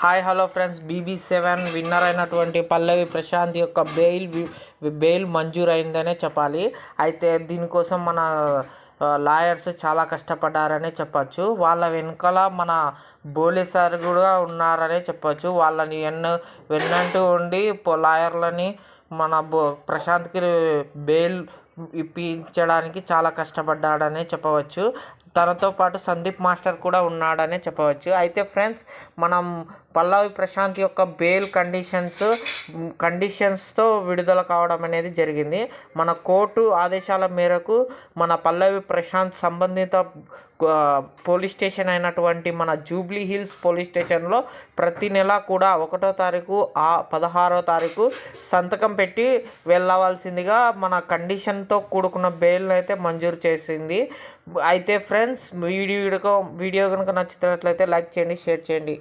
Hi hello friends. BB seven winner అయినటువంటి పల్లవి ప్రశాంత్ యొక్క bail bail మంజూరు అయిందనే చెప్పాలి. అయితే దీనికోసం మన లాయర్స్ చాలా కష్టపడ్డారనే చెప్పచ్చు. వాళ్ళ వెనకాల మన బోలే సార్ కూడా ఉన్నారనే చెప్పచ్చు. వాళ్ళని ఎన్న వెన్నంటూ ఉండి లాయర్లని మన బో ప్రశాంత్కి బెయిల్ ఇప్పించడానికి చాలా కష్టపడ్డాడనే చెప్పవచ్చు. తనతో పాటు సందీప్ మాస్టర్ కూడా ఉన్నాడనే చెప్పవచ్చు. అయితే ఫ్రెండ్స్ మనం పల్లవి ప్రశాంత్ యొక్క బెయిల్ కండిషన్స్ కండిషన్స్తో విడుదల కావడం అనేది జరిగింది. మన కోర్టు ఆదేశాల మేరకు మన పల్లవి ప్రశాంత్ సంబంధిత పోలీస్ స్టేషన్ అయినటువంటి మన జూబ్లీ హిల్స్ పోలీస్ స్టేషన్లో ప్రతి నెల కూడా ఒకటో తారీఖు ఆ పదహారో తారీఖు సంతకం పెట్టి వెళ్ళవలసిందిగా మన కండిషన్ కండిషన్తో కూడుకున్న బెయిల్ని అయితే మంజూరు చేసింది. అయితే ఫ్రెండ్స్ వీడియో వీడియో కనుక నచ్చినట్లయితే లైక్ చేయండి షేర్ చేయండి.